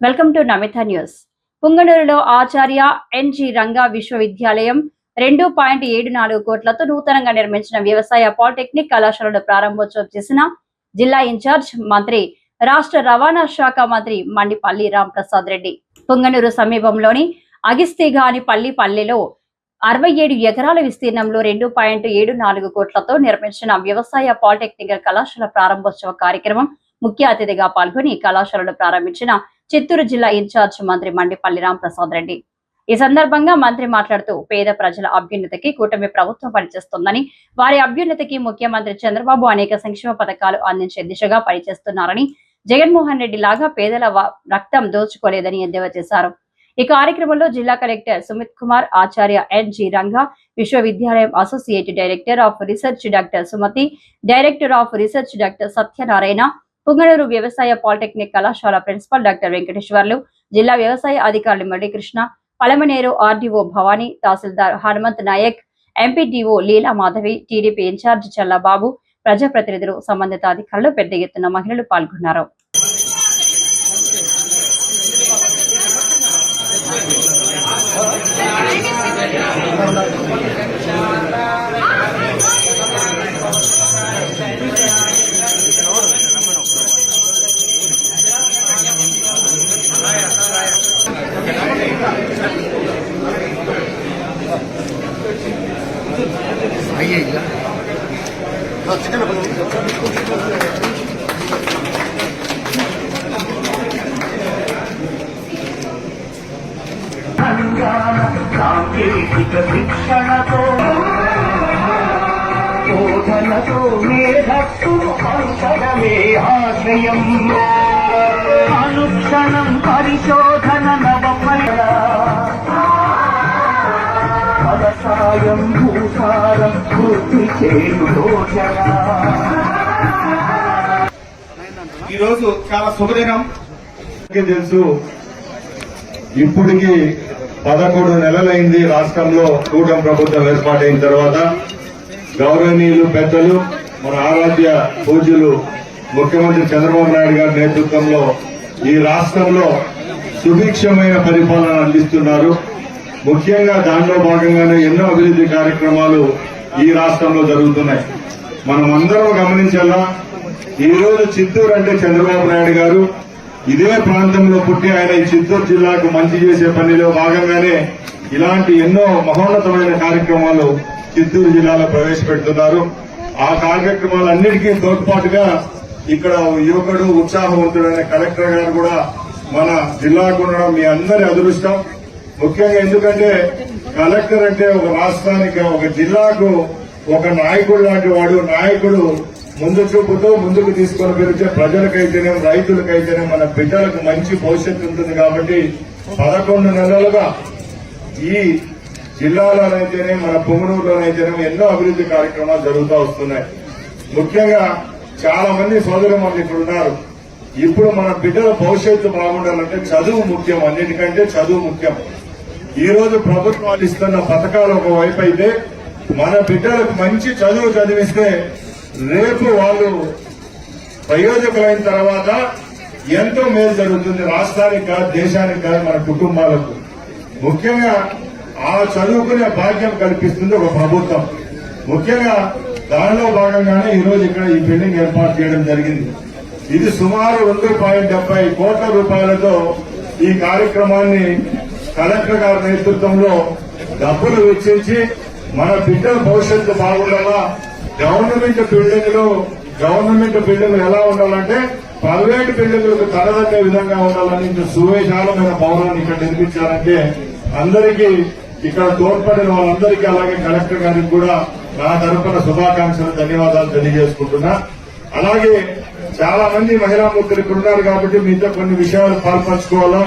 Welcome to Namitha news. పుంగనూరులో Acharya NG Ranga విశ్వవిద్యాలయం రెండు point ఏడు నాలుగు కోట్లతో నూతనంగా నిర్మించిన వ్యవసాయ పాలిటెక్నిక్ కళాశాలను ప్రారంభోత్సవం చేసిన జిల్లా ఇన్ఛార్జ్ మంత్రి రాష్ట్ర రవాణా శాఖ మంత్రి మండిపల్లి రాంప్రసాద్ రెడ్డి. పుంగనూరు సమీపంలోని అగిస్తీగాని పల్లి పల్లెలో అరవై ఏడు ఎకరాల విస్తీర్ణంలో రెండు పాయింట్ ఏడు నాలుగు కోట్లతో నిర్మించిన వ్యవసాయ పాలిటెక్నికల్ కళాశాల ప్రారంభోత్సవ కార్యక్రమం ముఖ్య అతిథిగా పాల్గొని కళాశాలను ప్రారంభించిన చిత్తూరు జిల్లా ఇన్ఛార్జ్ మంత్రి మండిపల్లి రాంప్రసాద్ రెడ్డి. ఈ సందర్భంగా మంత్రి మాట్లాడుతూ పేద ప్రజల అభ్యున్నతికి కూటమి ప్రభుత్వం పనిచేస్తుందని వారి అభ్యున్నతికి ముఖ్యమంత్రి చంద్రబాబు అనేక సంక్షేమ పథకాలు అందించే దిశగా పనిచేస్తున్నారని జగన్మోహన్ రెడ్డి లాగా పేదల రక్తం దోచుకోలేదని ఎద్దేవా చేశారు. ఈ కార్యక్రమంలో జిల్లా collector Sumit Kumar Acharya N G Ranga విశ్వవిద్యాలయం associate director of research doctor Sumathi director of research doctor Satyanarayana Punganur వ్యవసాయ పాలిటెక్నిక్ కళాశాల ప్రిన్సిపల్ డాక్టర్ వెంకటేశ్వర్లు జిల్లా వ్యవసాయ అధికారులు మురళీకృష్ణ పలమనేరు ఆర్డీఓ భవానీ తహసీల్దార్ Hanumanth Naik MPDO Leela Madhavi TDP incharge Challababu ప్రజాప్రతినిధులు సంబంధిత అధికారులు పెద్ద ఎత్తున మహిళలు పాల్గొన్నారు. సాంకేతిక శిక్షణతో బోధనతో మేధస్సును పంచడమే ఆశయం అనుక్షణం పరిశోధన ఈరోజు చాలా శుభదినం. తెలుసు ఇప్పటికి పదకొండు నెలలైంది రాష్ట్రంలో కూటమి ప్రభుత్వం ఏర్పాటైన తర్వాత గౌరవనీయులు పెద్దలు మన ఆరాధ్య పూజ్యులు ముఖ్యమంత్రి చంద్రబాబు నాయుడు గారి నేతృత్వంలో ఈ రాష్ట్రంలో సుభిక్షమైన పరిపాలన అందిస్తున్నారు. ముఖ్యంగా దానిలో భాగంగానే ఎన్నో అభివృద్ధి కార్యక్రమాలు ఈ రాష్ట్రంలో జరుగుతున్నాయి. మనం అందరం గమనించాలా? ఈ రోజు చిత్తూరు అంటే చంద్రబాబు నాయుడు గారు ఇదే ప్రాంతంలో పుట్టి ఆయన ఈ చిత్తూరు జిల్లాకు మంచి చేసే పనిలో భాగంగానే ఇలాంటి ఎన్నో మహోన్నతమైన కార్యక్రమాలు చిత్తూరు జిల్లాలో ప్రవేశపెడుతున్నారు. ఆ కార్యక్రమాలన్నిటికీ తోడ్పాటుగా ఇక్కడ యువకుడు ఉత్సాహవంతుడైన కలెక్టర్ గారు కూడా మన జిల్లాకు ఉండడం మీ అందరి అదృష్టం. ముఖ్యంగా ఎందుకంటే కలెక్టర్ అంటే ఒక రాష్ట్రానికి ఒక జిల్లాకు ఒక నాయకుడు లాంటి వాడు. నాయకుడు ముందు చూపుతో ముందుకు తీసుకొని పెరిగితే ప్రజలకైతేనే రైతులకైతేనే మన బిడ్డలకు మంచి భవిష్యత్తు ఉంటుంది కాబట్టి పదకొండు నెలలుగా ఈ జిల్లాలోనైతేనే మన పొంగనూరులోనైతేనే ఎన్నో అభివృద్ధి కార్యక్రమాలు జరుగుతూ వస్తున్నాయి. ముఖ్యంగా చాలా మంది సోదరులు మనకి ఇక్కడ ఉన్నారు. ఇప్పుడు మన బిడ్డల భవిష్యత్తు బాగుండాలంటే చదువు ముఖ్యం అన్నిటికంటే చదువు ముఖ్యం. ఈరోజు ప్రభుత్వాలు ఇస్తున్న పథకాలు ఒకవైపు అయితే మన బిడ్డలకు మంచి చదువు చదివిస్తే రేపు వాళ్ళు ప్రయోజకులైన తర్వాత ఎంతో మేలు జరుగుతుంది రాష్ట్రానికి కాదు దేశానికి కాదు మన కుటుంబాలకు. ముఖ్యంగా ఆ చదువుకునే భాగ్యం కల్పిస్తుంది ఒక ప్రభుత్వం. ముఖ్యంగా దానిలో భాగంగానే ఈరోజు ఇక్కడ ఈ బిల్డింగ్ ఏర్పాటు చేయడం జరిగింది. ఇది సుమారు రెండు పాయింట్ డెబ్బై కోట్ల రూపాయలతో ఈ కార్యక్రమాన్ని కలెక్టర్ గారి నేతృత్వంలో డబ్బులు వెచ్చించి మన బిడ్డల భవిష్యత్తు బాగుండాలా? గవర్నమెంట్ బిల్డింగ్లు గవర్నమెంట్ బిల్డింగ్లు ఎలా ఉండాలంటే ప్రైవేట్ బిల్డింగ్లకు తలదన్నే విధంగా ఉండాలని ఇంత భవనాన్ని ఇక్కడ నిర్మించాలంటే అందరికీ ఇక్కడ తోడ్పడిన వాళ్ళందరికీ అలాగే కలెక్టర్ గారికి కూడా నా తరపున శుభాకాంక్షలు ధన్యవాదాలు తెలియజేసుకుంటున్నా. అలాగే చాలా మంది మహిళా మూర్తులు ఇక్కడ ఉన్నారు కాబట్టి మీతో కొన్ని విషయాలు పాల్పంచుకోవాలా?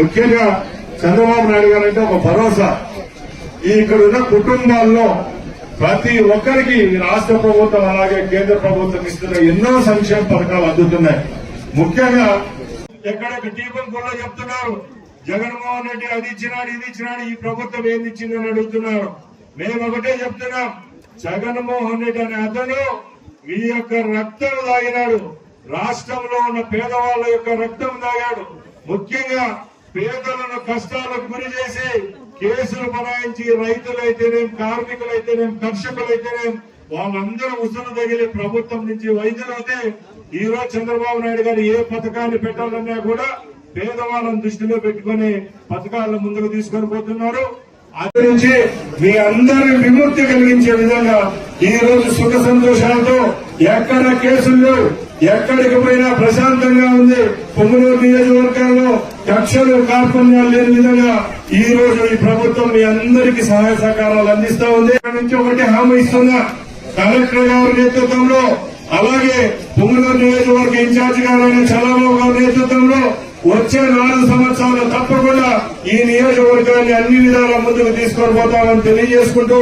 ముఖ్యంగా చంద్రబాబు నాయుడు గారు అంటే ఒక భరోసా. ఇక్కడున్న ఇక్కడ ఉన్న కుటుంబాల్లో ప్రతి ఒక్కరికి రాష్ట్ర ప్రభుత్వం అలాగే కేంద్ర ప్రభుత్వం ఇస్తున్న ఎన్నో సంక్షేమ పథకాలు అందుతున్నాయి. ముఖ్యంగా ఎక్కడ దీపం కూడా చెప్తున్నారు జగన్మోహన్ రెడ్డి అది ఇచ్చినాడు ఇది ఇచ్చినాడు ఈ ప్రభుత్వం ఏంది ఇచ్చిందని అడుగుతున్నారు. మేము ఒకటే చెప్తున్నాం జగన్మోహన్ రెడ్డి అనే అతను మీ యొక్క రక్తం తాగినాడు. రాష్ట్రంలో ఉన్న పేదవాళ్ళ యొక్క రక్తం తాగాడు. ముఖ్యంగా పేదలను కష్టాలకు గురి చేసి కేసులు బనాయించి రైతులైతేనేం కార్మికులైతేనేం కర్షకులైతేనేం వాళ్ళందరూ ఉసురు తగిలి ప్రభుత్వం నుంచి వైద్యులైతే ఈ రోజు చంద్రబాబు నాయుడు గారు ఏ పథకాన్ని పెట్టాలన్నా కూడా పేదవాళ్ళను దృష్టిలో పెట్టుకొని పథకాలను ముందుకు తీసుకొని పోతున్నారు. అది నుంచి మీ అందరి విముక్తి కలిగించే విధంగా ఈ రోజు సుఖ సంతోషాలతో ఎక్కడ కేసులు ఎక్కడికి పోయినా ప్రశాంతంగా ఉంది. పొంగనూరు నియోజకవర్గాల్లో కక్షలు కార్పణ్యాలు లేని విధంగా ఈ రోజు ఈ ప్రభుత్వం మీ అందరికీ సహాయ సహకారాలు అందిస్తా ఉంది. ఇక్కడ నుంచి ఒకటి హామీ ఇస్తున్నా కలెక్టర్ గారి నేతృత్వంలో అలాగే పొంగనూరు నియోజకవర్గ ఇన్ఛార్జ్ గారైన చంద్రబాబు గారి నేతృత్వంలో వచ్చే నాలుగు సంవత్సరాలు తప్పకుండా ఈ నియోజకవర్గాన్ని అన్ని విధాల ముందుకు తీసుకొని పోతామని తెలియజేసుకుంటూ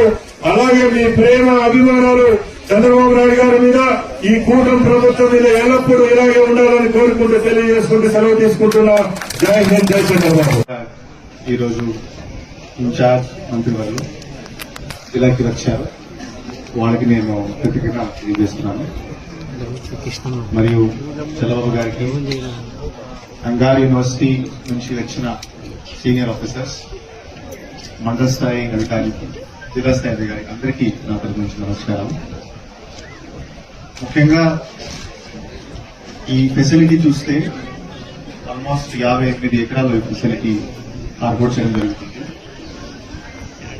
అలాగే మీ ప్రేమ అభిమానాలు చంద్రబాబు నాయుడు గారి మీద ఈ కూటమి ప్రభుత్వం మీద ఎల్లప్పుడూ ఇలాగే ఉండాలని కోరుకుంటూ తెలియజేసుకుంటూ సెలవు తీసుకుంటున్నా. జై హింద్ జై చంద్రబాబు. ఈరోజు ఇన్ఛార్జ్ మంత్రి వారు ఇలాకి వచ్చారు. వాళ్ళకి నేను కృతజ్ఞత తెలియజేస్తున్నాను. మరియు చంద్రబాబు గారికి అంగార్ యూనివర్సిటీ నుంచి వచ్చిన సీనియర్ ఆఫీసర్స్ మండల స్థాయి అధికారికి జిల్లా స్థాయి అధికారికి అందరికీ నా తరపు నుంచి నమస్కారం. ముఖ్యంగా ఈ ఫెసిలిటీ చూస్తే ఆల్మోస్ట్ యాభై ఎనిమిది ఎకరాలు ఈ ఫెసిలిటీ ఏర్పాటు చేయడం జరుగుతుంది.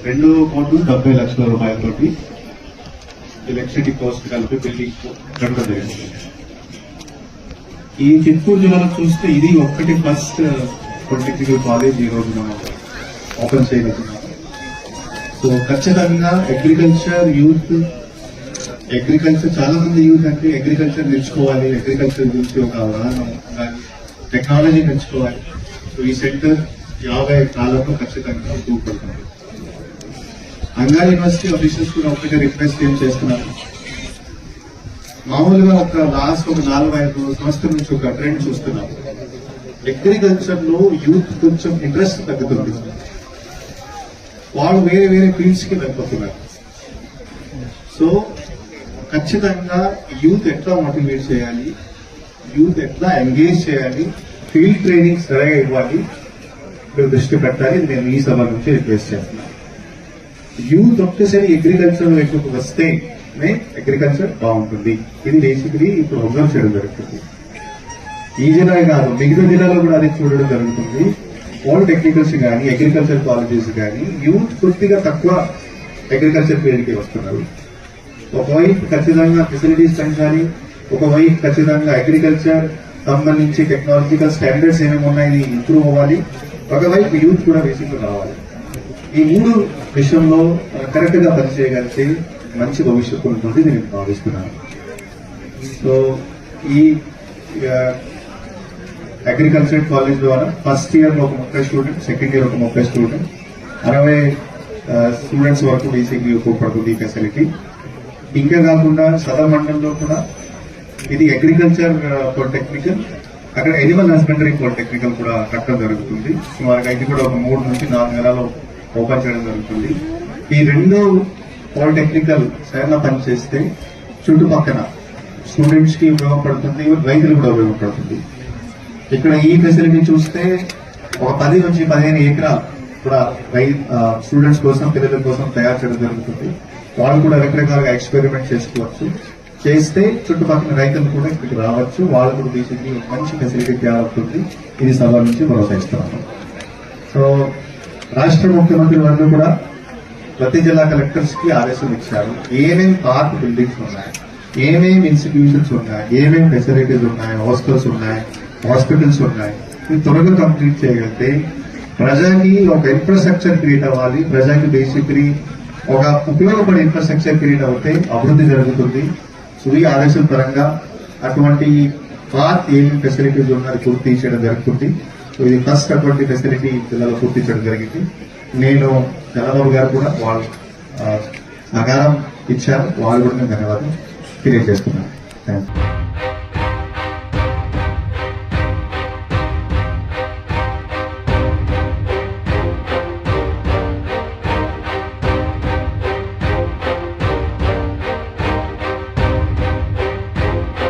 రెండు కోట్లు డెబ్బై లక్షల రూపాయలతోటి ఎలక్ట్రిసిటీ కాస్ట్ కలిపి బిల్డింగ్ కట్టడం జరిగింది. ఈ చిత్తూరు జిల్లాలో చూస్తే ఇది ఒక్కటి ఫస్ట్ పొలిటెక్నికల్ కాలేజ్ ఈ రోజు మనం ఓపెన్ చేయగలుగుతున్నాం సో ఖచ్చితంగా అగ్రికల్చర్ యూత్ అగ్రికల్చర్ చాలా మంది యూత్ అంటే అగ్రికల్చర్ నేర్చుకోవాలి అగ్రికల్చర్ గురించి ఒక అవగాహన ఉండాలి టెక్నాలజీ నేర్చుకోవాలి సో ఈ సెంటర్ యాభై కాలంలో ఖచ్చితంగా ఉపయోగపడుతుంది అంగారి యూనివర్సిటీ అఫీషియల్స్ కూడా ఒకటి రిక్వెస్ట్ ఏం చేస్తున్నారు? మామూలుగా ఒక లాస్ట్ ఒక నాలుగు ఐదు సంవత్సరం నుంచి ఒక ట్రెండ్ చూస్తున్నాం. అగ్రికల్చర్లో యూత్ కొంచెం ఇంట్రెస్ట్ తగ్గుతుంది. వాళ్ళు వేరే వేరే ఫీల్డ్స్కి వెళ్ళిపోతున్నారు. సో ఖచ్చితంగా యూత్ ఎట్లా మోటివేట్ చేయాలి? యూత్ ఎట్లా ఎంగేజ్ చేయాలి? ఫీల్డ్ ట్రైనింగ్ సరిగా ఇవ్వాలి? మీరు దృష్టి పెట్టాలి. నేను ఈ సభ నుంచి రిక్వెస్ట్ చేస్తున్నాను యూత్ ఒక్కసారి అగ్రికల్చర్ వైపుకు వస్తే అగ్రికల్చర్ బాగుంటుంది. ఇది బేసిక్లీ ఇప్పుడు అబ్జర్వ్ చేయడం జరుగుతుంది. ఈ జిల్లా కాదు మిగతా జిల్లాలో కూడా అది చూడడం జరుగుతుంది. పాలిటెక్నికల్స్ కానీ అగ్రికల్చర్ కాలేజెస్ కానీ యూత్ కొద్దిగా తక్కువ అగ్రికల్చర్ ఫీల్డ్కి వస్తున్నారు. ఒకవైపు ఖచ్చితంగా ఫెసిలిటీస్ పెంచాలి ఒకవైపు ఖచ్చితంగా అగ్రికల్చర్ సంబంధించి టెక్నాలజికల్ స్టాండర్డ్స్ ఏమేమి ఉన్నాయి ఇంప్రూవ్ అవ్వాలి. ఒకవైపు యూత్ కూడా బేసిక్గా రావాలి. ఈ మూడు విషయంలో కరెక్ట్గా పనిచేయగలిగితే మంచి భవిష్యత్తు ఉంటుంది నేను భావిస్తున్నాను. సో ఈ అగ్రికల్చర్ కాలేజ్ ద్వారా ఫస్ట్ ఇయర్లో ఒక ముప్పై స్టూడెంట్ సెకండ్ ఇయర్ ఒక ముప్పై స్టూడెంట్ అరవై స్టూడెంట్స్ వరకు బేసిక్లీ ఉపయోగపడుతుంది ఈ ఫెసిలిటీ ఇంకా కాకుండా సదర్ మండలంలో కూడా ఇది అగ్రికల్చర్ పాలిటెక్నికల్ uh, అక్కడ ఎనిమల్ హస్బెండరీ పాలిటెక్నికల్ కూడా కట్టడం జరుగుతుంది. సుమారుగా అయితే కూడా ఒక మూడు నుంచి నాలుగు నెలలు ఓపెన్ చేయడం జరుగుతుంది. ఈ రెండు పాలిటెక్నికల్ సరైన పని చేస్తే చుట్టుపక్కల స్టూడెంట్స్కి ఉపయోగపడుతుంది రైతులు కూడా ఉపయోగపడుతుంది. ఇక్కడ ఈ ఫెసిలిటీ చూస్తే ఒక పది నుంచి పదిహేను ఎకరాలు కూడా రై uh, స్టూడెంట్స్ కోసం పిల్లల కోసం తయారు చేయడం జరుగుతుంది. వాళ్ళు కూడా రకరకాలుగా ఎక్స్పెరిమెంట్ చేసుకోవచ్చు. చేస్తే చుట్టుపక్కల రైతులు కూడా ఇక్కడికి రావచ్చు. వాళ్ళు కూడా తీసుకుని ఒక మంచి ఫెసిలిటీ తయారవుతుంది ఇది సభ నుంచి ప్రోత్సహిస్తున్నాను సో రాష్ట్ర ముఖ్యమంత్రి వారు కూడా ప్రతి జిల్లా కలెక్టర్స్కి ఆదేశం ఇచ్చారు. ఏమేమి పార్క్ బిల్డింగ్స్ ఉన్నాయి? ఏమేమి ఇన్స్టిట్యూషన్స్ ఉన్నాయి? ఏమేమి ఫెసిలిటీస్ ఉన్నాయి? హాస్టల్స్ ఉన్నాయి? హాస్పిటల్స్ ఉన్నాయి? ఇవి త్వరగా కంప్లీట్ చేయగలిగితే ప్రజాకి ఒక ఇన్ఫ్రాస్ట్రక్చర్ క్రియేట్ అవ్వాలి. ప్రజాకి బేసిక్లీ ఒక ఉపయోగపడే ఇన్ఫ్రాస్ట్రక్చర్ క్రియేట్ అవుతే అభివృద్ధి జరుగుతుంది. సో ఈ ఆదేశం పరంగా అటువంటి పార్క్ ఏమేమి ఫెసిలిటీస్ ఉన్నది పూర్తి చేయడం జరుగుతుంది. సో ఇది ఫస్ట్ అటువంటి ఫెసిలిటీ జిల్లాలో పూర్తి చేయడం జరిగింది. నేను చంద్రబాబు గారు కూడా వాళ్ళు ఆ, సహకారం ఇచ్చారు. వాళ్ళు కూడా నేను ధన్యవాదాలు తెలియజేస్తున్నాను. Thank you